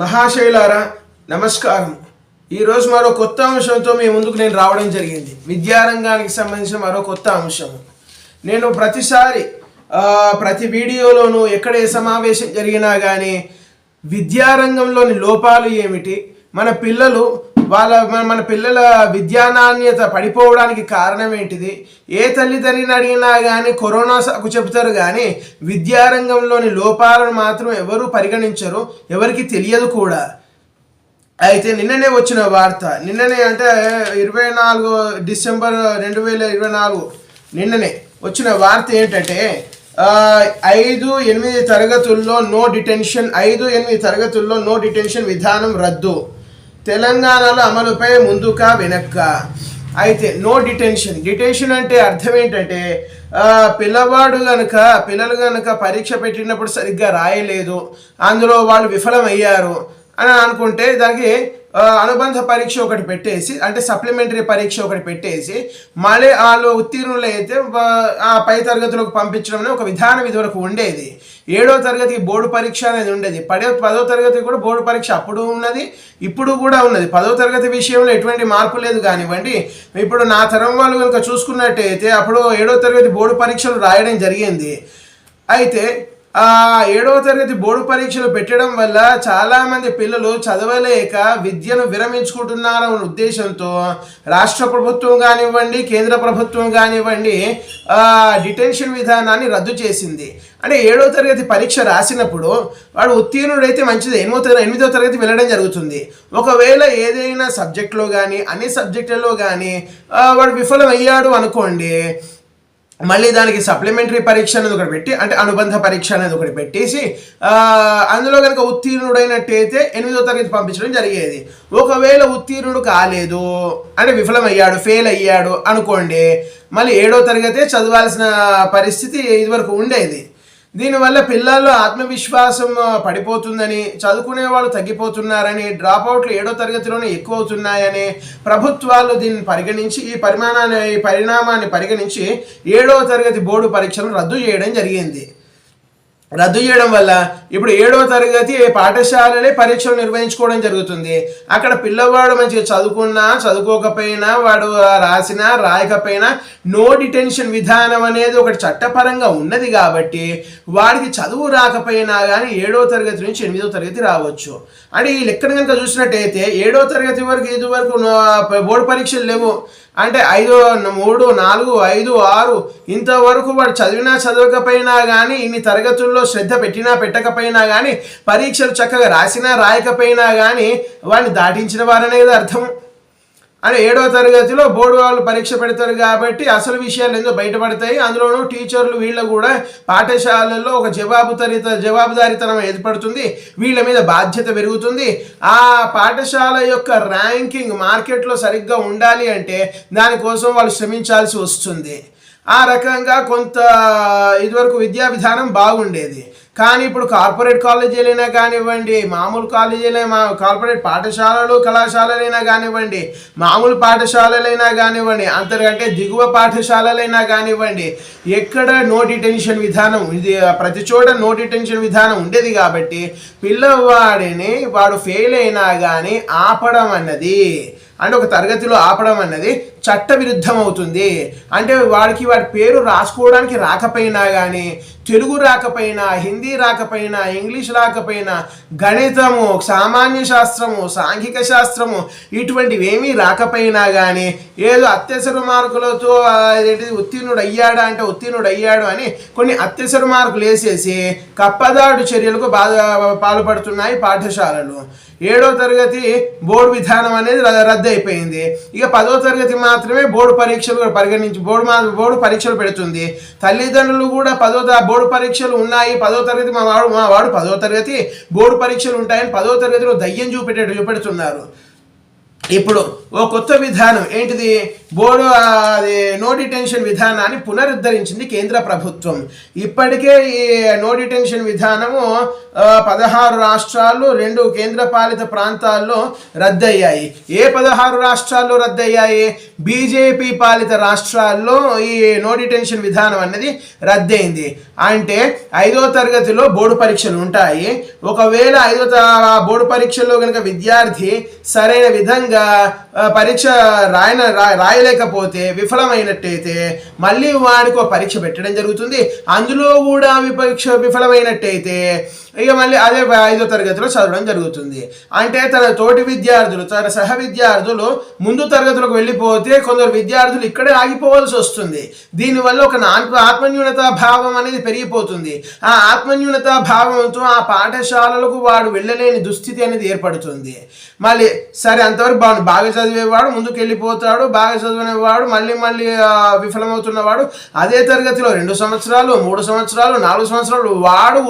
మహాశైలారా నమస్కారం. ఈరోజు మరో కొత్త అంశంతో మీ ముందుకు నేను రావడం జరిగింది. విద్యారంగానికి సంబంధించిన మరో కొత్త అంశం నేను ప్రతిసారి ప్రతి వీడియోలోనూ ఎక్కడ ఏ సమావేశం జరిగినా కానీ విద్యారంగంలోని లోపాలు ఏమిటి? మన పిల్లలు వాళ్ళ మన మన పిల్లల విద్యా నాణ్యత పడిపోవడానికి కారణం ఏంటిది? ఏ తల్లిదండ్రిని అడిగినా కానీ కరోనా సాకు చెబుతారు కానీ విద్యారంగంలోని లోపాలను మాత్రం ఎవరు పరిగణించరు ఎవరికి తెలియదు కూడా. అయితే నిన్ననే వచ్చిన వార్త నిన్ననే అంటే ఇరవై నాలుగు డిసెంబర్ రెండు వేల ఇరవై నాలుగు నిన్ననే వచ్చిన వార్త ఏంటంటే ఐదు ఎనిమిది తరగతుల్లో నో డిటెన్షన్ ఐదు ఎనిమిది తరగతుల్లో నో డిటెన్షన్ విధానం రద్దు. తెలంగాణలో అమలుపై ముందుక వెనక్క. అయితే నో డిటెన్షన్ డిటెన్షన్ అంటే అర్థం ఏంటంటే పిల్లవాడు కనుక పిల్లలు కనుక పరీక్ష పెట్టినప్పుడు సరిగ్గా రాయలేదు అందులో వాళ్ళు విఫలమయ్యారు అని అనుకుంటే దానికి అనుబంధ పరీక్ష ఒకటి పెట్టేసి అంటే సప్లిమెంటరీ పరీక్ష ఒకటి పెట్టేసి మళ్ళీ వాళ్ళు ఉత్తీర్ణులైతే అయితే ఆ పై తరగతులకు పంపించడం ఒక విధానం ఇదివరకు ఉండేది. ఏడో తరగతికి బోర్డు పరీక్ష అనేది ఉండేది. పదో పదో తరగతి కూడా బోర్డు పరీక్ష అప్పుడు ఉన్నది ఇప్పుడు కూడా ఉన్నది. పదో తరగతి విషయంలో ఎటువంటి మార్పు లేదు కానివ్వండి. ఇప్పుడు నా తరం వాళ్ళు కనుక చూసుకున్నట్టయితే అప్పుడు ఏడో తరగతి బోర్డు పరీక్షలు రాయడం జరిగింది. అయితే ఏడవ తరగతి బోర్డు పరీక్షలు పెట్టడం వల్ల చాలామంది పిల్లలు చదవలేక విద్యను విరమించుకుంటున్నారన్న ఉద్దేశంతో రాష్ట్ర ప్రభుత్వం కానివ్వండి కేంద్ర ప్రభుత్వం కానివ్వండి డిటెన్షన్ విధానాన్ని రద్దు చేసింది. అంటే ఏడవ తరగతి పరీక్ష రాసినప్పుడు వాడు ఉత్తీర్ణుడైతే మంచిది. ఎనిమిదో తరగతి ఎనిమిదో తరగతి వెళ్ళడం జరుగుతుంది. ఒకవేళ ఏదైనా సబ్జెక్టులో కానీ అన్ని సబ్జెక్టులలో కానీ వాడు విఫలం అయ్యాడు అనుకోండి మళ్ళీ దానికి సప్లిమెంటరీ పరీక్ష అనేది ఒకటి పెట్టి అంటే అనుబంధ పరీక్ష అనేది ఒకటి పెట్టేసి అందులో కనుక ఉత్తీర్ణుడైనట్టయితే ఎనిమిదో తరగతి పంపించడం జరిగేది. ఒకవేళ ఉత్తీర్ణుడు కాలేదు అంటే విఫలమయ్యాడు ఫెయిల్ అయ్యాడు అనుకోండి మళ్ళీ ఏడో తరగతే చదవాల్సిన పరిస్థితి ఇదివరకు ఉండేది. దీనివల్ల పిల్లల్లో ఆత్మవిశ్వాసం పడిపోతుందని చదువుకునే వాళ్ళు తగ్గిపోతున్నారని డ్రాప్ అవుట్లు ఏడో తరగతిలోనే ఎక్కువ అవుతున్నాయని ప్రభుత్వాలు దీన్ని పరిగణించి ఈ పరిమాణాన్ని ఈ పరిణామాన్ని పరిగణించి ఏడో తరగతి బోర్డు పరీక్షలను రద్దు చేయడం జరిగింది. రద్దు చేయడం వల్ల ఇప్పుడు ఏడవ తరగతి పాఠశాలలే పరీక్షలు నిర్వహించుకోవడం జరుగుతుంది. అక్కడ పిల్లవాడు మంచిగా చదువుకున్నా చదువుకోకపోయినా వాడు రాసినా రాయకపోయినా నో డిటెన్షన్ విధానం అనేది ఒకటి చట్టపరంగా ఉన్నది కాబట్టి వాడికి చదువు రాకపోయినా కానీ ఏడవ తరగతి నుంచి ఎనిమిదో తరగతి రావచ్చు. అంటే ఈ లెక్కను కనుక చూసినట్టయితే ఏడో తరగతి వరకు ఇది వరకు బోర్డు పరీక్షలు లేవు. అంటే ఐదు మూడు నాలుగు ఐదు ఆరు ఇంతవరకు వాడు చదివినా చదవకపోయినా కానీ ఇన్ని తరగతుల్లో శ్రద్ధ పెట్టినా పెట్టకపోయినా కానీ పరీక్షలు చక్కగా రాసినా రాయకపోయినా కానీ వాడిని దాటించిన వారనేది అర్థం. అని ఏడవ తరగతిలో బోర్డు వాళ్ళు పరీక్ష పెడతారు కాబట్టి అసలు విషయాలు ఏదో బయటపడతాయి? అందులోనూ టీచర్లు వీళ్ళు కూడా పాఠశాలల్లో ఒక జవాబుదారిత జవాబుదారితనం ఏర్పడుతుంది. వీళ్ళ మీద బాధ్యత పెరుగుతుంది. ఆ పాఠశాల యొక్క ర్యాంకింగ్ మార్కెట్లో సరిగ్గా ఉండాలి అంటే దానికోసం వాళ్ళు శ్రమించాల్సి వస్తుంది. ఆ రకంగా కొంత ఇదివరకు విద్యా విధానం బాగుండేది. కానీ ఇప్పుడు కార్పొరేట్ కాలేజీలైనా కానివ్వండి మామూలు కాలేజీలే మా కార్పొరేట్ పాఠశాలలు కళాశాలలైనా కానివ్వండి మామూలు పాఠశాలలైనా కానివ్వండి అంతకంటే దిగువ పాఠశాలలైనా కానివ్వండి ఎక్కడ నోటి టెన్షన్ విధానం ఇది ప్రతి చోట నోటి టెన్షన్ విధానం ఉండేది కాబట్టి పిల్లవాడిని వాడు ఫెయిల్ అయినా కానీ ఆపడం అన్నది అంటే ఒక తరగతిలో ఆపడం అన్నది చట్ట విరుద్ధం అవుతుంది అంటే వాడికి వాడి పేరు రాసుకోవడానికి రాకపోయినా కానీ తెలుగు రాకపోయినా హిందీ రాకపోయినా ఇంగ్లీష్ రాకపోయినా గణితము సామాన్య శాస్త్రము సాంఘిక శాస్త్రము ఇటువంటివి ఏమీ రాకపోయినా కానీ ఏదో అత్యవసర మార్కులతో ఏంటిది ఉత్తీర్ణుడు అయ్యాడా అంటే ఉత్తీర్ణుడు అయ్యాడు అని కొన్ని అత్యవసర మార్కులు వేసేసి కప్పదాడు చర్యలకు బాధ పాల్పడుతున్నాయి పాఠశాలలు. ఏడో తరగతి బోర్డు విధానం అనేది ర- రద్దు అయిపోయింది. ఇక పదో తరగతి మాత్రమే బోర్డు పరీక్షలు పరిగణించి బోర్డు మా బోర్డు పరీక్షలు పెడుతుంది. తల్లిదండ్రులు కూడా పదో బోర్డు పరీక్షలు ఉన్నాయి. పదో తరగతి మా వాడు మా వాడు పదో తరగతి బోర్డు పరీక్షలు ఉంటాయని పదో తరగతిలో దయ్యం చూపెట్టే చూపెడుతున్నారు. ఇప్పుడు ఓ కొత్త విధానం. ఏంటిది? బోర్డు అది నో డిటెన్షన్ విధానాన్ని పునరుద్ధరించింది కేంద్ర ప్రభుత్వం. ఇప్పటికే ఈ నో డిటెన్షన్ విధానము పదహారు రాష్ట్రాలు రెండు కేంద్రపాలిత ప్రాంతాల్లో రద్దయ్యాయి. ఏ పదహారు రాష్ట్రాల్లో రద్దయ్యాయి? బీజేపీ పాలిత రాష్ట్రాల్లో ఈ నో డిటెన్షన్ విధానం అనేది రద్దయింది. అంటే ఐదో తరగతిలో బోర్డు పరీక్షలు ఉంటాయి. ఒకవేళ ఐదో బోర్డు పరీక్షల్లో కనుక విద్యార్థి సరైన విధంగా పరీక్ష రాయన రాయలేకపోతే విఫలమైనట్టయితే మళ్ళీ వాడికి ఒక పరీక్ష పెట్టడం జరుగుతుంది. అందులో కూడా విపక్ష విఫలమైనట్టయితే ఇక మళ్ళీ అదే ఐదో తరగతిలో చదవడం జరుగుతుంది. అంటే తన తోటి విద్యార్థులు తన సహ విద్యార్థులు ముందు తరగతులకు వెళ్ళిపోతే కొందరు విద్యార్థులు ఇక్కడే ఆగిపోవాల్సి వస్తుంది. దీనివల్ల ఒక ఆత్మ ఆత్మన్యూనతా భావం అనేది పెరిగిపోతుంది. ఆ ఆత్మన్యూనతా భావంతో ఆ పాఠశాలలకు వాడు వెళ్ళలేని దుస్థితి అనేది ఏర్పడుతుంది. మళ్ళీ సరే అంతవరకు బాగుంది బాగా చదివేవాడు ముందుకు వెళ్ళిపోతాడు బాగా చదివినవాడు మళ్ళీ మళ్ళీ విఫలమవుతున్నవాడు అదే తరగతిలో రెండు సంవత్సరాలు మూడు సంవత్సరాలు నాలుగు సంవత్సరాలు వాడు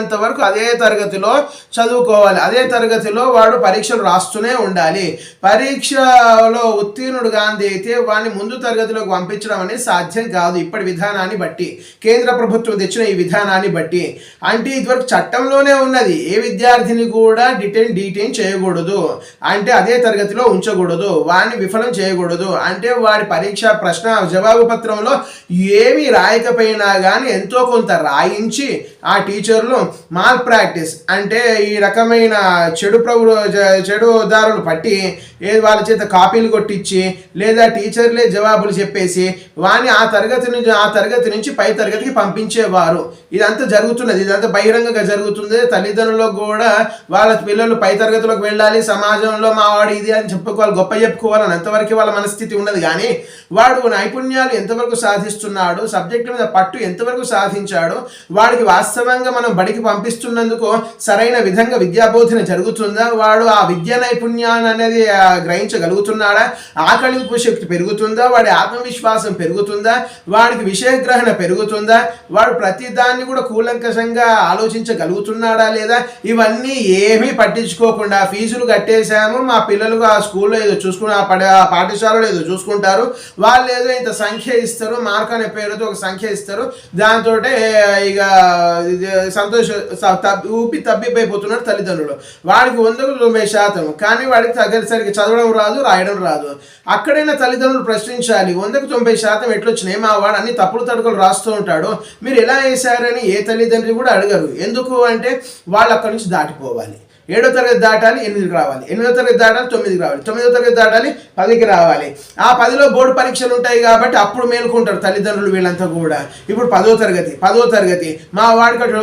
అయ్యేంత వరకు అదే తరగతిలో చదువుకోవాలి. అదే తరగతిలో వాడు పరీక్షలు రాస్తూనే ఉండాలి. పరీక్షలో ఉత్తీర్ణుడు గాంధీ అయితే వాడిని ముందు తరగతిలోకి పంపించడం అనేది సాధ్యం కాదు. ఇప్పటి విధానాన్ని బట్టి కేంద్ర ప్రభుత్వం తెచ్చిన ఈ విధానాన్ని బట్టి. అంటే ఇదివరకు చట్టంలోనే ఉన్నది. ఏ విద్యార్థిని కూడా డిటైన్ డీటైన్ చేయకూడదు. అంటే అదే తరగతిలో ఉంచకూడదు. వాడిని విఫలం చేయకూడదు. అంటే వాడి పరీక్ష ప్రశ్న జవాబు పత్రంలో ఏమి రాయకపోయినా కానీ ఎంతో కొంత రాయించి ఆ టీచర్లు మాల్ ప్రాక్టీస్ అంటే ఈ రకమైన చెడు ప్రభు చెడు దారులు పట్టి ఏ వాళ్ళ చేత కాపీలు కొట్టించి లేదా టీచర్లే జవాబులు చెప్పేసి వాడిని ఆ తరగతి నుంచి ఆ తరగతి నుంచి పై తరగతికి పంపించేవారు. ఇదంతా జరుగుతున్నది. ఇదంతా బహిరంగంగా జరుగుతుంది. తల్లిదండ్రులకు కూడా వాళ్ళ పిల్లలు పై తరగతిలోకి వెళ్ళాలి సమాజంలో మా వాడు ఇది అని చెప్పుకోవాలి గొప్ప చెప్పుకోవాలని అంతవరకు వాళ్ళ మనస్థితి ఉన్నది. కానీ వాడు నైపుణ్యాలు ఎంతవరకు సాధిస్తున్నాడు సబ్జెక్టు మీద పట్టు ఎంతవరకు సాధించాడు వాడికి వాస్తవంగా మనం బడికి పంపిస్తున్నందుకు సరైన విధంగా విద్యాబోధన జరుగుతుందా? వాడు ఆ విద్యా నైపుణ్యాన్ని అనేది గ్రహించగలుగుతున్నాడా? ఆకలింపు శక్తి పెరుగుతుందా? వాడి ఆత్మవిశ్వాసం పెరుగుతుందా? వాడికి విషయగ్రహణ పెరుగుతుందా? వాడు ప్రతి దాన్ని కూడా కూలంకషంగా ఆలోచించగలుగుతున్నాడా లేదా? ఇవన్నీ ఏమీ పట్టించుకోకుండా ఫీజులు కట్టేశాము. మా పిల్లలు ఆ స్కూల్లో ఏదో చూసుకుని ఆ ఆ పాఠశాలలో ఏదో చూసుకుంటారు. వాళ్ళు ఏదో ఇంత సంఖ్య ఇస్తారు మార్క్ అనే పేరుతో ఒక సంఖ్య ఇస్తారు. దాంతో ఇక సంతోష స- ఊపి తబ్బిబ్బైపోతున్నారు తల్లిదండ్రులు. వాడికి వందకు తొంభై శాతం కానీ వాడికి తగ్గసరికి సరిగ్గా చదవడం రాదు రాయడం రాదు. అక్కడైనా తల్లిదండ్రులు ప్రశ్నించాలి వందకు తొంభై శాతం ఎట్లొచ్చినాయి? మా వాడు అన్ని తప్పులు తడుకులు రాస్తూ ఉంటాడు. మీరు ఎలా వేశారని ఏ తల్లిదండ్రులు కూడా అడగరు. ఎందుకు అంటే వాళ్ళు అక్కడి నుంచి దాటిపోవాలి. ఏడో తరగతి దాటాలి ఎనిమిదికి రావాలి. ఎనిమిదో తరగతి దాటాలి తొమ్మిదికి రావాలి. తొమ్మిదో తరగతి దాటాలి పదికి రావాలి. ఆ పదిలో బోర్డు పరీక్షలు ఉంటాయి కాబట్టి అప్పుడు మేలుకుంటారు తల్లిదండ్రులు వీళ్ళంతా కూడా. ఇప్పుడు పదో తరగతి పదో తరగతి. మా వాడికి అటు,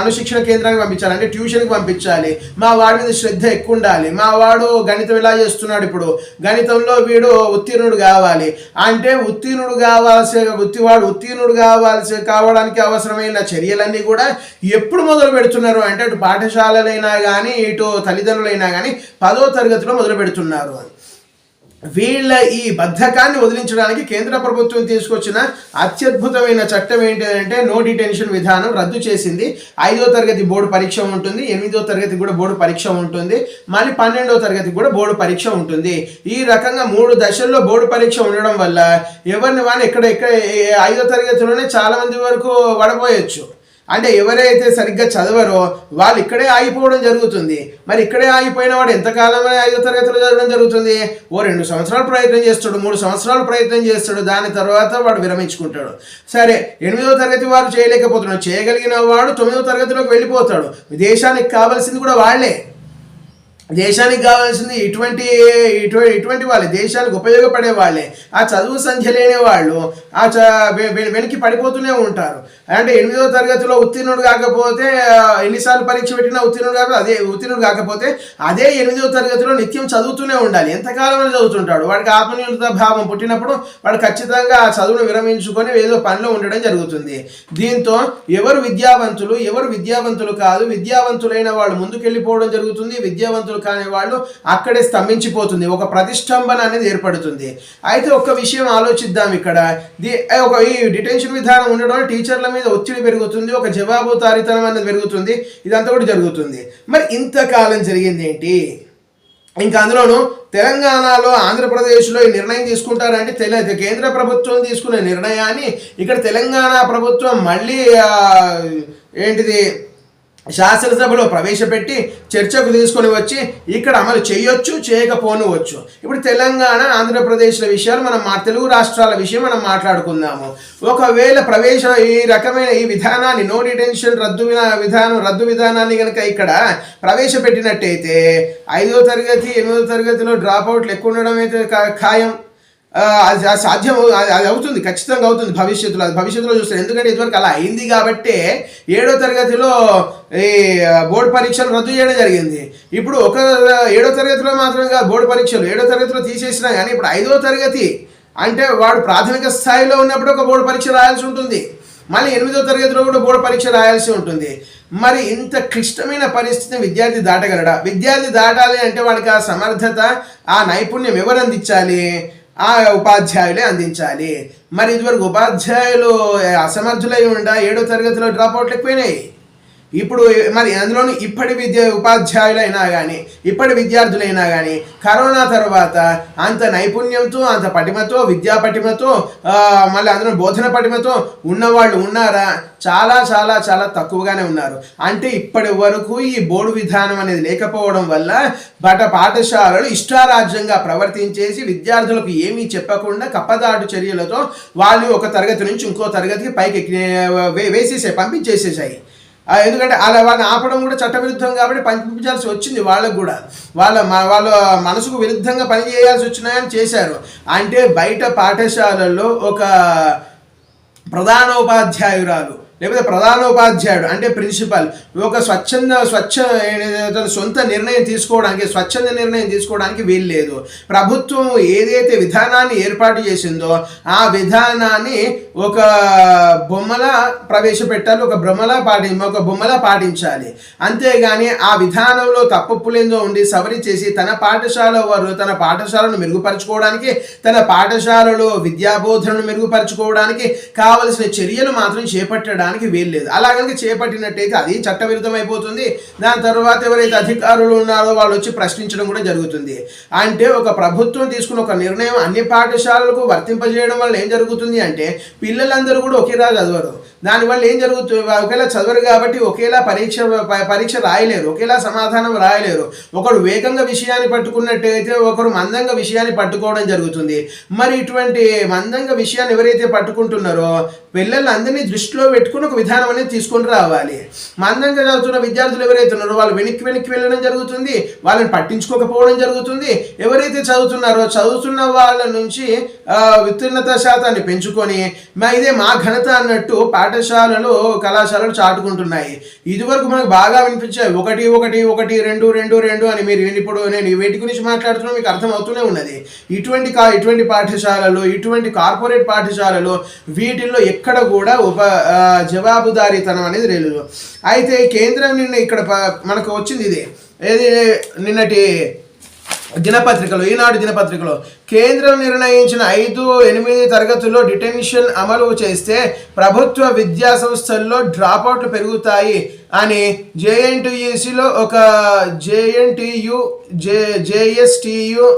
అనుశిక్షణ కేంద్రానికి పంపించాలి. అంటే ట్యూషన్కి పంపించాలి. మా వాడి మీద శ్రద్ధ ఎక్కువ ఉండాలి. మా వాడు గణితం ఎలా చేస్తున్నాడు ఇప్పుడు? గణితంలో వీడు ఉత్తీర్ణుడు కావాలి. అంటే ఉత్తీర్ణుడు కావాల్సి ఉత్తివాడు ఉత్తీర్ణుడు కావాల్సి కావడానికి అవసరమైన చర్యలన్నీ కూడా ఎప్పుడు మొదలు పెడుతున్నారు అంటే అటు పాఠశాలలైనా కానీ ఇటు తల్లిదండ్రులైనా కానీ పదో తరగతిలో మొదలు పెడుతున్నారు వీళ్ళ ఈ బద్ధకాన్ని వదిలించడానికి కేంద్ర ప్రభుత్వం తీసుకొచ్చిన అత్యద్భుతమైన చట్టం ఏంటంటే నో డిటెన్షన్ విధానం రద్దు చేసింది. ఐదో తరగతి బోర్డు పరీక్ష ఉంటుంది ఎనిమిదో తరగతి కూడా బోర్డు పరీక్ష ఉంటుంది మళ్ళీ పన్నెండో తరగతి కూడా బోర్డు పరీక్ష ఉంటుంది. ఈ రకంగా మూడు దశల్లో బోర్డు పరీక్ష ఉండడం వల్ల ఎవరిని వాని ఎక్కడ ఎక్కడ ఐదో తరగతిలోనే చాలామంది వరకు పడబోయచ్చు అంటే ఎవరైతే సరిగ్గా చదవరో వాళ్ళు ఇక్కడే ఆగిపోవడం జరుగుతుంది. మరి ఇక్కడే ఆగిపోయిన వాడు ఎంతకాలం ఐదో తరగతిలో చదవడం జరుగుతుంది? ఓ రెండు సంవత్సరాలు ప్రయత్నం చేస్తాడు మూడు సంవత్సరాలు ప్రయత్నం చేస్తాడు దాని తర్వాత వాడు విరమించుకుంటాడు. సరే ఎనిమిదో తరగతి వారు చేయలేకపోతున్నాడు. చేయగలిగిన వాడు తొమ్మిదో తరగతిలోకి వెళ్ళిపోతాడు. దేశానికి కావాల్సింది కూడా వాళ్ళే. దేశానికి కావాల్సింది ఇటువంటి ఇటువంటి ఇటువంటి వాళ్ళే దేశానికి ఉపయోగపడే వాళ్ళే. ఆ చదువు సంఖ్య లేని వాళ్ళు ఆ చ వెనక్కి పడిపోతూనే ఉంటారు. అంటే ఎనిమిదో తరగతిలో ఉత్తీర్ణుడు కాకపోతే ఎన్నిసార్లు పరీక్ష పెట్టినా ఉత్తీర్ణుడు కాకపోతే అదే ఉత్తీర్ణుడు కాకపోతే అదే ఎనిమిదో తరగతిలో నిత్యం చదువుతూనే ఉండాలి. ఎంతకాలం అని చదువుతుంటాడు. వాడికి ఆత్మనిర్భర భావం పుట్టినప్పుడు వాడు ఖచ్చితంగా ఆ చదువును విరమించుకొని ఏదో పనిలో ఉండడం జరుగుతుంది. దీంతో ఎవరు విద్యావంతులు ఎవరు విద్యావంతులు కాదు విద్యావంతులైన వాళ్ళు ముందుకెళ్ళిపోవడం జరుగుతుంది. విద్యావంతులు కాని వాళ్ళు అక్కడే స్తంభించిపోతుంది. ఒక ప్రతిష్టంభన అనేది ఏర్పడుతుంది. అయితే ఒక విషయం ఆలోచిద్దాం ఇక్కడ. ది- ఒక ఈ డిటెన్షన్ విధానం ఉండడం వల్ల టీచర్ల మీద ఒత్తిడి పెరుగుతుంది ఒక జవాబుదారీతనం అనేది పెరుగుతుంది ఇదంతా కూడా జరుగుతుంది. మరి ఇంతకాలం జరిగింది ఏంటి? ఇంకా అందులోనూ తెలంగాణలో ఆంధ్రప్రదేశ్లో ఈ నిర్ణయం తీసుకుంటారంటే తెల కేంద్ర ప్రభుత్వం తీసుకునే నిర్ణయాన్ని ఇక్కడ తెలంగాణ ప్రభుత్వం మళ్ళీ ఏంటిది శాసనసభలో ప్రవేశపెట్టి చర్చకు తీసుకొని వచ్చి ఇక్కడ అమలు చేయొచ్చు చేయకపోనవచ్చు. ఇప్పుడు తెలంగాణ ఆంధ్రప్రదేశ్ల విషయాలు మనం మా తెలుగు రాష్ట్రాల విషయం మనం మాట్లాడుకుందాము. ఒకవేళ ప్రవేశ ఈ రకమైన ఈ విధానాన్ని నో డిటెన్షన్ రద్దు విధానం రద్దు విధానాన్ని కనుక ఇక్కడ ప్రవేశపెట్టినట్టయితే ఐదో తరగతి ఎనిమిదో తరగతిలో డ్రాప్ అవుట్లు ఎక్కువ ఉండడం అయితే కా- ఖాయం. సాధ్యం అది అది అవుతుంది ఖచ్చితంగా అవుతుంది భవిష్యత్తులో అది భవిష్యత్తులో చూస్తారు ఎందుకంటే ఇదివరకు అలా అయింది కాబట్టి ఏడో తరగతిలో ఈ బోర్డు పరీక్షలు రద్దు చేయడం జరిగింది. ఇప్పుడు ఒక ఏడో తరగతిలో మాత్రమే బోర్డు పరీక్షలు ఏడో తరగతిలో తీసేసినా కానీ ఇప్పుడు ఐదో తరగతి అంటే వాడు ప్రాథమిక స్థాయిలో ఉన్నప్పుడు ఒక బోర్డు పరీక్ష రాయాల్సి ఉంటుంది. మళ్ళీ ఎనిమిదో తరగతిలో కూడా బోర్డు పరీక్ష రాయాల్సి ఉంటుంది. మరి ఇంత క్లిష్టమైన పరిస్థితిని విద్యార్థి దాటగలడా? విద్యార్థి దాటాలి అంటే వాడికి ఆ సమర్థత ఆ నైపుణ్యం ఎవరు అందించాలి? ఆ ఉపాధ్యాయులే అందించాలి. మరి ఇదివరకు ఉపాధ్యాయులు అసమర్థులై ఉండ ఏడో తరగతిలో డ్రాప్ అవుట్లు ఎక్కువైనాయి ఇప్పుడు మరి అందులోని ఇప్పటి విద్య ఉపాధ్యాయులైనా కానీ ఇప్పటి విద్యార్థులైనా కానీ కరోనా తర్వాత అంత నైపుణ్యంతో అంత పటిమతో విద్యా పటిమతో మళ్ళీ అందులో బోధన పటిమతో ఉన్నవాళ్ళు ఉన్నారా? చాలా చాలా చాలా తక్కువగానే ఉన్నారు. అంటే ఇప్పటి వరకు ఈ బోర్డు విధానం అనేది లేకపోవడం వల్ల బట పాఠశాలలు ఇష్టారాజ్యంగా ప్రవర్తించేసి విద్యార్థులకు ఏమీ చెప్పకుండా కప్పదాటు చర్యలతో వాళ్ళు ఒక తరగతి నుంచి ఇంకో తరగతికి పైకి ఎక్కి వేసేసాయి పంపించేసేసాయి. ఎందుకంటే అలా వాళ్ళని ఆపడం కూడా చట్టవిరుద్ధం కాబట్టి పంపించాల్సి వచ్చింది వాళ్ళకు కూడా. వాళ్ళ వాళ్ళ మనసుకు విరుద్ధంగా పని చేయాల్సి వచ్చినాయని చేశారు. అంటే బయట పాఠశాలల్లో ఒక ప్రధానోపాధ్యాయురాలు లేకపోతే ప్రధానోపాధ్యాయుడు అంటే ప్రిన్సిపల్ ఒక స్వచ్ఛంద స్వచ్ఛ తన సొంత నిర్ణయం తీసుకోవడానికి స్వచ్ఛంద నిర్ణయం తీసుకోవడానికి వీలు లేదు ప్రభుత్వం ఏదైతే విధానాన్ని ఏర్పాటు చేసిందో ఆ విధానాన్ని ఒక బొమ్మలా ప్రవేశపెట్టాలి ఒక బొమ్మలా పాటి ఒక బొమ్మలా పాటించాలి. అంతేగాని ఆ విధానంలో తప్పులేందో ఉండి సవరి చేసి తన పాఠశాల వారు తన పాఠశాలను మెరుగుపరచుకోవడానికి తన పాఠశాలలో విద్యాబోధనను మెరుగుపరచుకోవడానికి కావలసిన చర్యలు మాత్రం చేపట్టడానికి వీలు లేదు. అలా కనుక చేపట్టినట్టయితే అది చట్టవిరుద్ధం అయిపోతుంది. దాని తర్వాత ఎవరైతే అధికారులు ఉన్నారో వాళ్ళు వచ్చి ప్రశ్నించడం కూడా జరుగుతుంది. అంటే ఒక ప్రభుత్వం తీసుకున్న ఒక నిర్ణయం అన్ని పాఠశాలలకు వర్తింపజేయడం వల్ల ఏం జరుగుతుంది అంటే పిల్లలందరూ కూడా ఒకేలా చదవరు. దానివల్ల ఏం జరుగుతుంది ఒకేలా చదవరు కాబట్టి ఒకేలా పరీక్ష పరీక్ష రాయలేరు. ఒకేలా సమాధానం రాయలేరు. ఒకడు వేగంగా విషయాన్ని పట్టుకున్నట్టయితే ఒకరు మందంగా విషయాన్ని పట్టుకోవడం జరుగుతుంది. మరి ఇటువంటి మందంగా విషయాన్ని ఎవరైతే పట్టుకుంటున్నారో పిల్లలందరినీ దృష్టిలో పెట్టుకుని ఒక విధానం అనేది తీసుకొని రావాలి. మందంగా చదువుతున్న విద్యార్థులు ఎవరైతే ఉన్నారో వాళ్ళు వెనక్కి వెనక్కి వెళ్ళడం జరుగుతుంది. వాళ్ళని పట్టించుకోకపోవడం జరుగుతుంది. ఎవరైతే చదువుతున్నారో చదువుతున్న వాళ్ళ నుంచి విత్తీర్ణత ఉత్తీర్ణత శాతాన్ని పెంచుకొని మా ఇదే మా ఘనత అన్నట్టు పాఠశాలలు కళాశాలలు చాటుకుంటున్నాయి. ఇదివరకు మనకు బాగా వినిపించాయి ఒకటి ఒకటి ఒకటి రెండు రెండు రెండు అని మీరు ఇప్పుడు నేను వీటి గురించి మాట్లాడుతున్నా మీకు అర్థమవుతూనే ఉన్నది. ఇటువంటి కా ఇటువంటి పాఠశాలలు ఇటువంటి కార్పొరేట్ పాఠశాలలు వీటిల్లో ఎక్కడ కూడా ఉప జవాబుదారీతనం అనేది లేదు. అయితే కేంద్రం నిన్న ఇక్కడ ప- మనకు వచ్చింది ఇది. ఏది నిన్నటి దినపత్రికలు ఈనాడు దినపత్రికలో కేంద్రం నిర్ణయించిన ఐదు ఎనిమిది తరగతుల్లో డిటెన్షన్ అమలు చేస్తే ప్రభుత్వ విద్యా సంస్థల్లో డ్రాప్అవుట్లు పెరుగుతాయి అని జేఎన్టీయూసీలో ఒక జేఎన్టీయు జే జేఎస్టీయు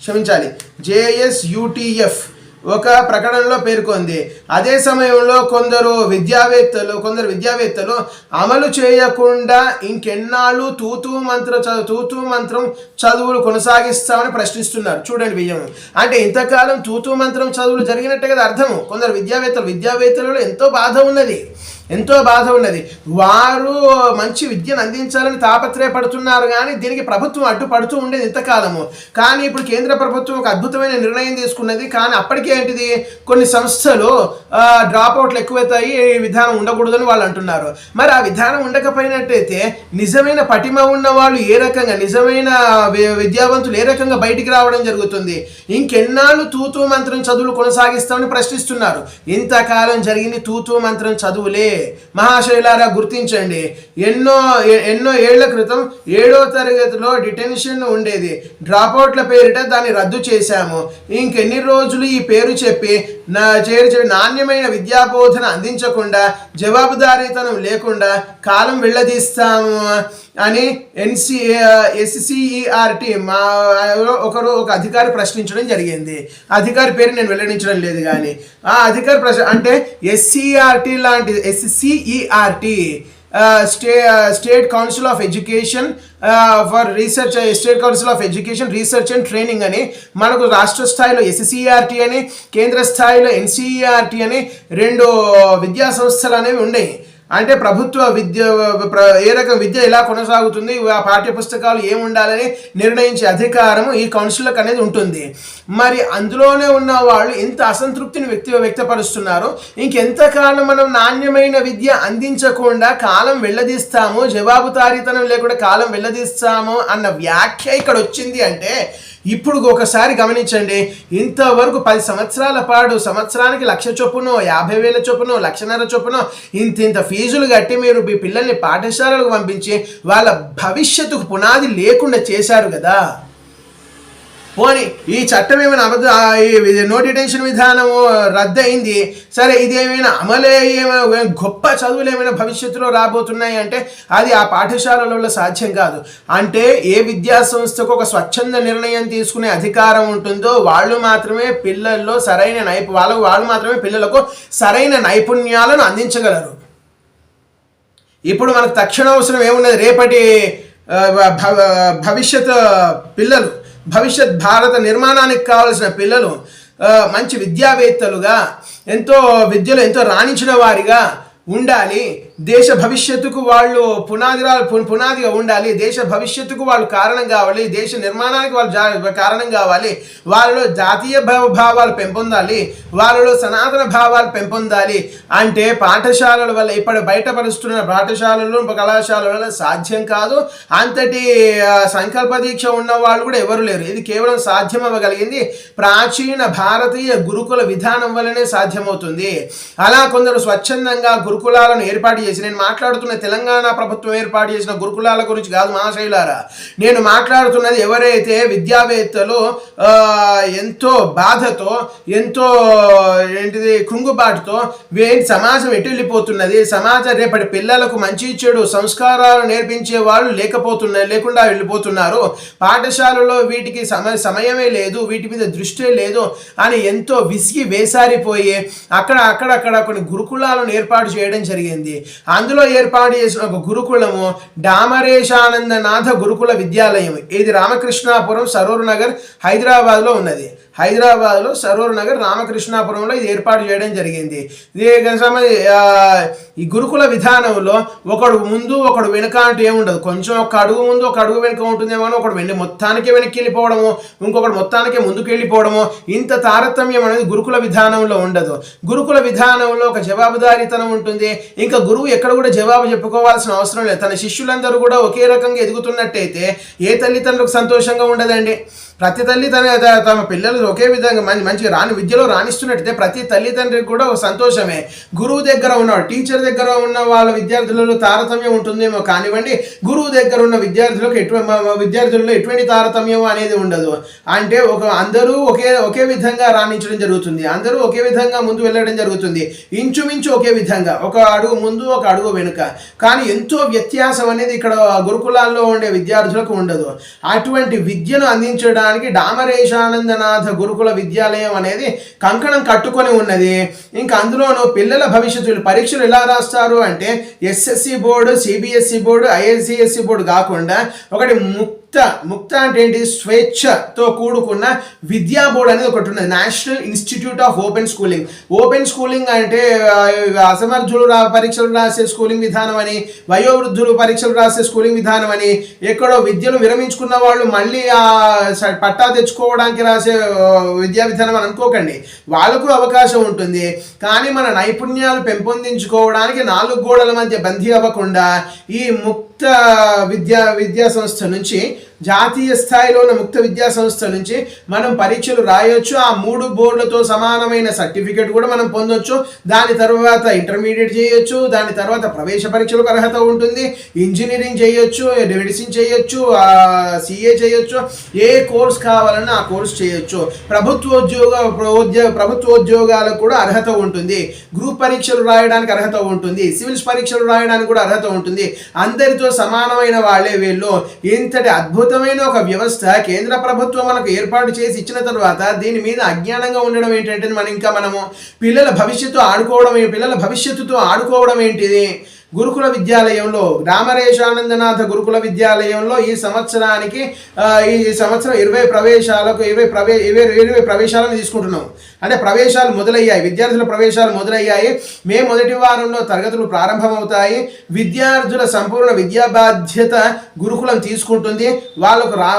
క్షమించాలి జేఎస్యుటిఎఫ్ ఒక ప్రకటనలో పేర్కొంది. అదే సమయంలో కొందరు విద్యావేత్తలు కొందరు విద్యావేత్తలు అమలు చేయకుండా ఇంకెన్నాళ్ళు తూతూ మంత్ర చదువు తూతూ మంత్రం చదువులు కొనసాగిస్తామని ప్రశ్నిస్తున్నారు. చూడండి విజయం. అంటే ఇంతకాలం తూతూ మంత్రం చదువులు జరిగినట్టే కదా అర్థము. కొందరు విద్యావేత్తలు విద్యావేత్తలలో ఎంతో బాధ ఉన్నది. ఎంతో బాధ ఉన్నది. వారు మంచి విద్యను అందించాలని తాపత్రయపడుతున్నారు కానీ దీనికి ప్రభుత్వం అడ్డుపడుతూ ఉండేది ఇంతకాలము. కానీ ఇప్పుడు కేంద్ర ప్రభుత్వం ఒక అద్భుతమైన నిర్ణయం తీసుకున్నది. కానీ అప్పటికే ఏంటిది? కొన్ని సంస్థలు డ్రాప్ అవుట్లు ఎక్కువైతాయి. ఈ విధానం ఉండకూడదని వాళ్ళు అంటున్నారు. మరి ఆ విధానం ఉండకపోయినట్టయితే నిజమైన పటిమ ఉన్న వాళ్ళు ఏ రకంగా నిజమైన విద్యావంతులు ఏ రకంగా బయటికి రావడం జరుగుతుంది? ఇంకెన్నాళ్ళు తూతూ మంత్రం చదువులు కొనసాగిస్తామని ప్రశ్నిస్తున్నారు. ఇంతకాలం జరిగింది తూతూ మంత్రం చదువులే. మహాశైలారా గుర్తించండి ఎన్నో ఎన్నో ఏళ్ళ క్రితం ఏడో తరగతిలో డిటెన్షన్ ఉండేది. డ్రాప్అవుట్ల పేరిట దాన్ని రద్దు చేశాము. ఇంకెన్ని రోజులు ఈ పేరు చెప్పి నా చేర్చి నాణ్యమైన విద్యాబోధన అందించకుండా జవాబుదారీతనం లేకుండా కాలం వెళ్ళదీస్తాము. అని ఎన్సి ఎస్సీఈఆర్టీ మా ఒకరు ఒక అధికారి ప్రశ్నించడం జరిగింది. అధికారి పేరు నేను వెల్లడించడం లేదు కానీ. ఆ అధికారి ప్రశ్న అంటే ఎస్సీఆర్టీ లాంటి SCERT stay state council of education for research state council of education research and training అని మనకు రాష్ట్ర స్థాయిలో ఎస్సీఆర్టీ అని కేంద్ర స్థాయిలో ఎన్సీఈఆర్టీ అని రెండు విద్యా సంస్థలు అనేవి ఉన్నాయి. అంటే ప్రభుత్వ విద్య ఏ రకం విద్య ఎలా కొనసాగుతుంది ఆ పాఠ్య పుస్తకాలు ఏముండాలని నిర్ణయించే అధికారం ఈ కౌన్సిల్కి అనేది ఉంటుంది. మరి అందులోనే ఉన్న వాళ్ళు ఎంత అసంతృప్తిని వ్యక్తి వ్యక్తపరుస్తున్నారు. ఇంకెంతకాలం మనం నాణ్యమైన విద్య అందించకుండా కాలం వెళ్ళదీస్తాము జవాబుదారీతనం లేకుండా కాలం వెళ్ళదీస్తాము అన్న వ్యాఖ్య ఇక్కడ వచ్చింది అంటే ఇప్పుడు ఒకసారి గమనించండి. ఇంతవరకు పది సంవత్సరాల పాటు సంవత్సరానికి లక్ష చొప్పునో యాభై వేల చొప్పునో లక్షన్నర చొప్పునో ఇంత ఇంత ఫీజులు కట్టి మీరు మీ పిల్లల్ని పాఠశాలలకు పంపించి వాళ్ళ భవిష్యత్తుకు పునాది లేకుండా చేశారు కదా. పోనీ ఈ చట్టం ఏమైనా అబద్ధ ఈ నో డిటెన్షన్ విధానం రద్దయింది. సరే ఇది ఏమైనా అమలే ఏమైనా గొప్ప చదువులు ఏమైనా భవిష్యత్తులో రాబోతున్నాయి అంటే అది ఆ పాఠశాలలో సాధ్యం కాదు. అంటే ఏ విద్యా సంస్థకు ఒక స్వచ్ఛంద నిర్ణయం తీసుకునే అధికారం ఉంటుందో వాళ్ళు మాత్రమే పిల్లల్లో సరైన నైపు వాళ్ళకు వాళ్ళు మాత్రమే పిల్లలకు సరైన నైపుణ్యాలను అందించగలరు. ఇప్పుడు మనకు తక్షణ అవసరం ఏమున్నది? రేపటి భవిష్యత్ పిల్లలు. భవిష్యత్ భారత నిర్మాణానికి కావలసిన పిల్లలు మంచి విద్యావేత్తలుగా ఎంతో విద్యలో ఎంతో రాణించిన వారిగా ఉండాలి. దేశ భవిష్యత్తుకు వాళ్ళు పునాదిరాలు పునాదిగా ఉండాలి. దేశ భవిష్యత్తుకు వాళ్ళు కారణం కావాలి. దేశ నిర్మాణానికి వాళ్ళు కారణం కావాలి. వాళ్ళలో జాతీయ భావ భావాలు పెంపొందాలి. వాళ్ళలో సనాతన భావాలు పెంపొందాలి. అంటే పాఠశాలల వల్ల ఇప్పుడు బయటపరుస్తున్న పాఠశాలలు కళాశాలల వల్ల సాధ్యం కాదు. అంతటి సంకల్ప దీక్ష ఉన్న వాళ్ళు కూడా ఎవరు లేరు. ఇది కేవలం సాధ్యం అవ్వగలిగింది ప్రాచీన భారతీయ గురుకుల విధానం వల్లనే సాధ్యమవుతుంది. అలా కొందరు స్వచ్ఛందంగా గురుకులాలను ఏర్పాటు చేసి నేను మాట్లాడుతున్న తెలంగాణ ప్రభుత్వం ఏర్పాటు చేసిన గురుకులాల గురించి కాదు మహాశైలారా. నేను మాట్లాడుతున్నది ఎవరైతే విద్యావేత్తలు ఎంతో బాధతో ఎంతో ఏంటిది కృంగుబాటుతో ఏంటి సమాజం ఎటు వెళ్ళిపోతున్నది సమాజం రేపటి పిల్లలకు మంచి చెడు సంస్కారాలు నేర్పించే వాళ్ళు లేకపోతున్నారు లేకుండా వెళ్ళిపోతున్నారు. పాఠశాలలో వీటికి సమ సమయమే లేదు వీటి మీద దృష్టి లేదు అని ఎంతో విసిగి వేసారిపోయి అక్కడ అక్కడక్కడ కొన్ని గురుకులాలను ఏర్పాటు చేయడం జరిగింది. అందులో ఏర్పాటు చేసిన ఒక గురుకులము డామరేశానందనాథ గురుకుల విద్యాలయం. ఇది రామకృష్ణాపురం సరూర్ నగర్ హైదరాబాద్లో ఉన్నది. హైదరాబాద్లో సరూర్ నగర్ రామకృష్ణాపురంలో ఇది ఏర్పాటు చేయడం జరిగింది. ఇది ఈ గురుకుల విధానంలో ఒకడు ముందు ఒకడు వెనుక అంటూ ఏముండదు కొంచెం ఒక అడుగు ముందు ఒక అడుగు వెనుక ఉంటుందేమో ఒకడు వెండి మొత్తానికి వెనక్కి వెళ్ళిపోవడము ఇంకొకటి మొత్తానికి ముందుకు వెళ్ళిపోవడము ఇంత తారతమ్యం అనేది గురుకుల విధానంలో ఉండదు. గురుకుల విధానంలో ఒక జవాబుదారీతనం ఉంటుంది. ఇంకా గురువు ఎక్కడ కూడా జవాబు చెప్పుకోవాల్సిన అవసరం లేదు. తన శిష్యులందరూ కూడా ఒకే రకంగా ఎదుగుతున్నట్టయితే ఏ తల్లిదండ్రులకు సంతోషంగా ఉండదండి? ప్రతి తల్లి తన తమ పిల్లలు ఒకే విధంగా మంచి మంచి రాని విద్యలో రాణిస్తున్నట్టయితే ప్రతి తల్లిదండ్రికి కూడా ఒక సంతోషమే. గురువు దగ్గర ఉన్నవాడు టీచర్ దగ్గర ఉన్న వాళ్ళ విద్యార్థులలో తారతమ్యం ఉంటుందేమో కానివ్వండి గురువు దగ్గర ఉన్న విద్యార్థులకు ఎటువంటి విద్యార్థులలో ఎటువంటి తారతమ్యం అనేది ఉండదు. అంటే ఒక అందరూ ఒకే ఒకే విధంగా రాణించడం జరుగుతుంది. అందరూ ఒకే విధంగా ముందు వెళ్ళడం జరుగుతుంది. ఇంచుమించు ఒకే విధంగా. ఒక అడుగు ముందు ఒక అడుగు వెనుక. కానీ ఎంతో వ్యత్యాసం అనేది ఇక్కడ గురుకులాల్లో ఉండే విద్యార్థులకు ఉండదు. అటువంటి విద్యను అందించడానికి డామరేశానందనాథ గురుకుల విద్యాలయం అనేది కంకణం కట్టుకొని ఉన్నది. ఇంకా అందులోనూ పిల్లల భవిష్యత్తు పరీక్షలు ఎలా రాస్తారు అంటే SSC board CBSE board ISCSC board కాకుండా ఒకటి ముక్త ముక్త అంటే ఏంటి స్వేచ్ఛతో కూడుకున్న విద్యా బోర్డు అనేది ఒకటి ఉన్నది. National institute of open schooling open schooling అంటే అసమర్థులు రా పరీక్షలు రాసే స్కూలింగ్ విధానం అని వయోవృద్ధులు పరీక్షలు రాసే స్కూలింగ్ విధానం అని ఎక్కడో విద్యను విరమించుకున్న వాళ్ళు మళ్ళీ ఆ స- పట్టా తెచ్చుకోవడానికి రాసే విద్యా విధానం అని అనుకోకండి. వాళ్ళకు అవకాశం ఉంటుంది. కానీ మన నైపుణ్యాలు పెంపొందించుకోవడానికి నాలుగు గోడల మధ్య బందీ అవ్వకుండా ఈ ముక్త విద్యా విద్యా సంస్థ నుంచి జాతీయ స్థాయిలో ఉన్న ముక్త విద్యా సంస్థ నుంచి మనం పరీక్షలు రాయొచ్చు. ఆ మూడు బోర్డులతో సమానమైన సర్టిఫికేట్ కూడా మనం పొందొచ్చు. దాని తర్వాత ఇంటర్మీడియట్ చేయొచ్చు. దాని తర్వాత ప్రవేశ పరీక్షలకు అర్హత ఉంటుంది. ఇంజనీరింగ్ చేయొచ్చు మెడిసిన్ చేయొచ్చు సిఏ చేయొచ్చు. ఏ కోర్స్ కావాలన్నా ఆ కోర్స్ చేయొచ్చు. ప్రభుత్వ ఉద్యోగ ప్రభుత్వ ప్రభుత్వోద్యోగాలకు కూడా అర్హత ఉంటుంది. గ్రూప్ పరీక్షలు రాయడానికి అర్హత ఉంటుంది. సివిల్స్ పరీక్షలు రాయడానికి కూడా అర్హత ఉంటుంది. అందరితో సమానమైన వాళ్ళే వీళ్ళు. ఇంతటి అద్భుతమైన ఒక వ్యవస్థ కేంద్ర ప్రభుత్వం మనకు ఏర్పాటు చేసి ఇచ్చిన తర్వాత దీని మీద అజ్ఞానంగా ఉండడం ఏంటంటే మనం ఇంకా మనము పిల్లల భవిష్యత్తు ఆడుకోవడం పిల్లల భవిష్యత్తుతో ఆడుకోవడం ఏంటిది? గురుకుల విద్యాలయంలో రామరేషానందనాథ గురుకుల విద్యాలయంలో ఈ సంవత్సరానికి ఈ సంవత్సరం ఇరవై ప్రవేశాలకు ఇరవై ప్రవే ఇరవై ఇరవై ప్రవేశాలను తీసుకుంటున్నాం. అంటే ప్రవేశాలు మొదలయ్యాయి విద్యార్థుల ప్రవేశాలు మొదలయ్యాయి. మే మొదటి వారంలో తరగతులు ప్రారంభమవుతాయి. విద్యార్థుల సంపూర్ణ విద్యా బాధ్యత గురుకులం తీసుకుంటుంది. వాళ్ళకు రా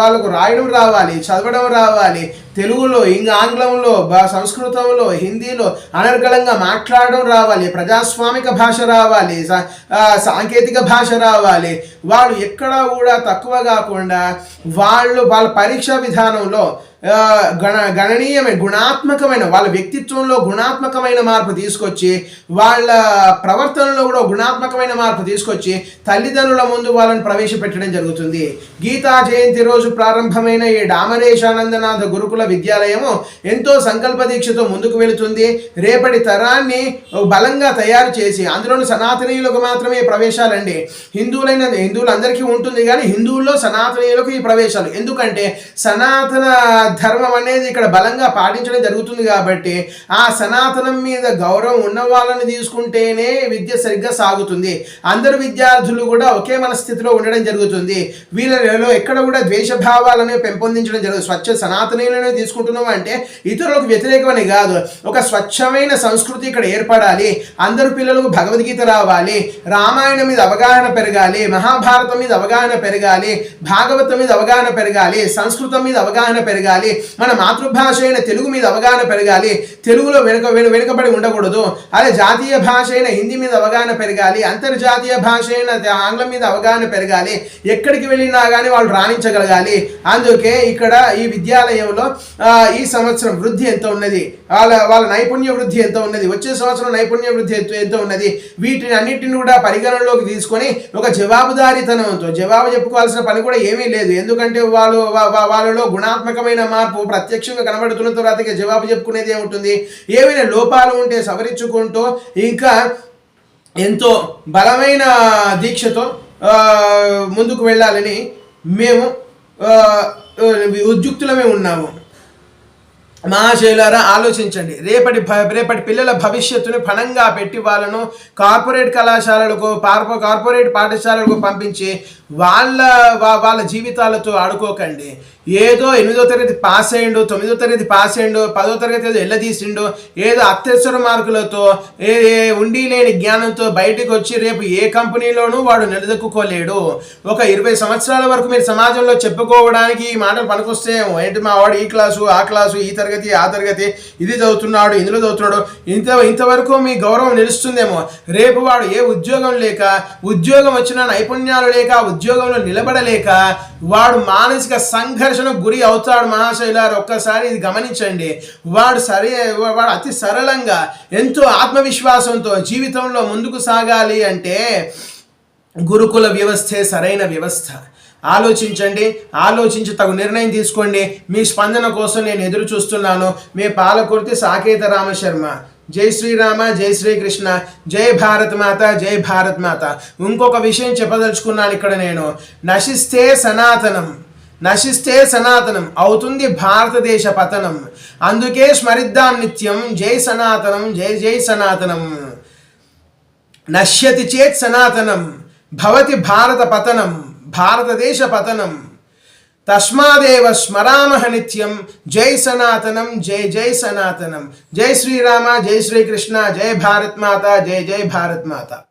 వాళ్ళకు రాయడం రావాలి చదవడం రావాలి తెలుగులో ఇంకా ఆంగ్లంలో సంస్కృతంలో హిందీలో అనర్గళంగా మాట్లాడడం రావాలి ప్రజాస్వామిక భాష రావాలి సాంకేతిక భాష రావాలి. వాళ్ళు ఎక్కడా కూడా తక్కువ కాకుండా వాళ్ళు వాళ్ళ పరీక్షా విధానంలో గణ గణనీయమైన గుణాత్మకమైన వాళ్ళ వ్యక్తిత్వంలో గుణాత్మకమైన మార్పు తీసుకొచ్చి వాళ్ళ ప్రవర్తనలో కూడా గుణాత్మకమైన మార్పు తీసుకొచ్చి తల్లిదండ్రుల ముందు వాళ్ళని ప్రవేశపెట్టడం జరుగుతుంది. గీతా జయంతి రోజు ప్రారంభమైన ఈ డామరేశానందనాథ గురుకుల విద్యాలయము ఎంతో సంకల్ప దీక్షతో ముందుకు వెళుతుంది. రేపటి తరాన్ని బలంగా తయారు చేసి అందులోని సనాతనీయులకు మాత్రమే ప్రవేశాలండి. హిందువులైన హిందువులందరికీ ఉంటుంది కానీ హిందువుల్లో సనాతనీయులకు ఈ ప్రవేశాలు. ఎందుకంటే సనాతన ధర్మం అనేది ఇక్కడ బలంగా పాటించడం జరుగుతుంది కాబట్టి ఆ సనాతనం మీద గౌరవం ఉన్న వాళ్ళని తీసుకుంటేనే విద్య సరిగ్గా సాగుతుంది. అందరు విద్యార్థులు కూడా ఒకే మనస్థితిలో ఉండడం జరుగుతుంది. వీళ్ళలో ఎక్కడ కూడా ద్వేషభావాలను పెంపొందించడం జరుగుతుంది స్వచ్ఛ సనాతనీయులను తీసుకుంటున్నాం అంటే ఇతరులకు వ్యతిరేకమని కాదు. ఒక స్వచ్ఛమైన సంస్కృతి ఇక్కడ ఏర్పడాలి. అందరు పిల్లలకు భగవద్గీత రావాలి. రామాయణం మీద అవగాహన పెరగాలి. మహాభారతం మీద అవగాహన పెరగాలి. భాగవతం మీద అవగాహన పెరగాలి. సంస్కృతం మీద అవగాహన పెరగాలి. పెరగాలి మన మాతృభాష అయిన తెలుగు మీద అవగాహన పెరగాలి. తెలుగులో వెనుక వెనుకబడి ఉండకూడదు. అదే జాతీయ భాష అయిన హిందీ మీద అవగాహన పెరగాలి. అంతర్జాతీయ భాష అయిన ఆంగ్లం మీద అవగాహన పెరగాలి. ఎక్కడికి వెళ్ళినా కానీ వాళ్ళు రాణించగలగాలి. అందుకే ఇక్కడ ఈ విద్యాలయంలో ఈ సంవత్సరం వృద్ధి ఎంత ఉన్నది? వాళ్ళ వాళ్ళ నైపుణ్య వృద్ధి ఎంత ఉన్నది? వచ్చే సంవత్సరం నైపుణ్య వృద్ధి ఎంత ఉన్నది? వీటిని అన్నింటిని కూడా పరిగణనలోకి తీసుకొని ఒక జవాబుదారీతనంతో జవాబు చెప్పుకోవాల్సిన పని కూడా ఏమీ లేదు. ఎందుకంటే వాళ్ళు వాళ్ళలో గుణాత్మకమైన మార్పు ప్రత్యక్షంగా కనబడుతున్న తర్వాత జవాబు చెప్పుకునేది ఏముంటుంది? ఏమైనా లోపాలు ఉంటే సవరించుకుంటూ ఇంకా ఎంతో బలమైన దీక్షతో ముందుకు వెళ్ళాలని మేము ఉద్యుక్తులమే ఉన్నాము. మహాశైలారా ఆలోచించండి. రేపటి రేపటి పిల్లల భవిష్యత్తుని పణంగా పెట్టి వాళ్ళను కార్పొరేట్ కళాశాలలకు కార్పొరేట్ పాఠశాలలకు పంపించి వాళ్ళ వాళ్ళ జీవితాలతో ఆడుకోకండి. ఏదో ఎనిమిదో తరగతి పాస్ అయ్యిండు తొమ్మిదో తరగతి పాస్ అయ్యిండు పదో తరగతి ఏదో ఎల్లదీసిండు ఏదో అత్యవసర మార్కులతో ఏ ఉండి లేని జ్ఞానంతో బయటకు వచ్చి రేపు ఏ కంపెనీలోనూ వాడు నిలదొక్కుకోలేడు. ఒక ఇరవై సంవత్సరాల వరకు మీరు సమాజంలో చెప్పుకోవడానికి ఈ మాటలు పనికొస్తే ఏంటి మా వాడు ఈ క్లాసు ఆ క్లాసు ఈ తరగతి తరగతి ఆ తరగతి ఇది చదువుతున్నాడు ఇందులో చదువుతున్నాడు. ఇంత ఇంతవరకు మీ గౌరవం నిలుస్తుందేమో. రేపు వాడు ఏ ఉద్యోగం లేక ఉద్యోగం వచ్చిన నైపుణ్యాలు లేక ఉద్యోగంలో నిలబడలేక వాడు మానసిక సంఘర్షణకు గురి అవుతాడు మహాశైలారు. ఒక్కసారి ఇది గమనించండి. వాడు సరే వాడు అతి సరళంగా ఎంతో ఆత్మవిశ్వాసంతో జీవితంలో ముందుకు సాగాలి అంటే గురుకుల వ్యవస్థే సరైన వ్యవస్థ. ఆలోచించండి ఆలోచించి తగు నిర్ణయం తీసుకోండి. మీ స్పందన కోసం నేను ఎదురు చూస్తున్నాను. మీ పాలకుర్తి సాకేత రామశర్మ. జై శ్రీరామ జై శ్రీకృష్ణ జై భారత్ మాత జై భారత్ మాత. ఇంకొక విషయం చెప్పదలుచుకున్నాను ఇక్కడ నేను. నశిస్తే సనాతనం నశిస్తే సనాతనం అవుతుంది భారతదేశ పతనం. అందుకే స్మరిద్దాం నిత్యం జై సనాతనం జై జై సనాతనం. నశ్యతి చేత్ సనాతనం భవతి భారత పతనం. భారతదేశ పతనం. తస్మాదేవ స్మరామహ నిత్యం. జై సనాతనం జై జై సనాతనం. జై శ్రీరామ జై శ్రీకృష్ణ జై భారత్ మాత జై జై భారత్ మాత.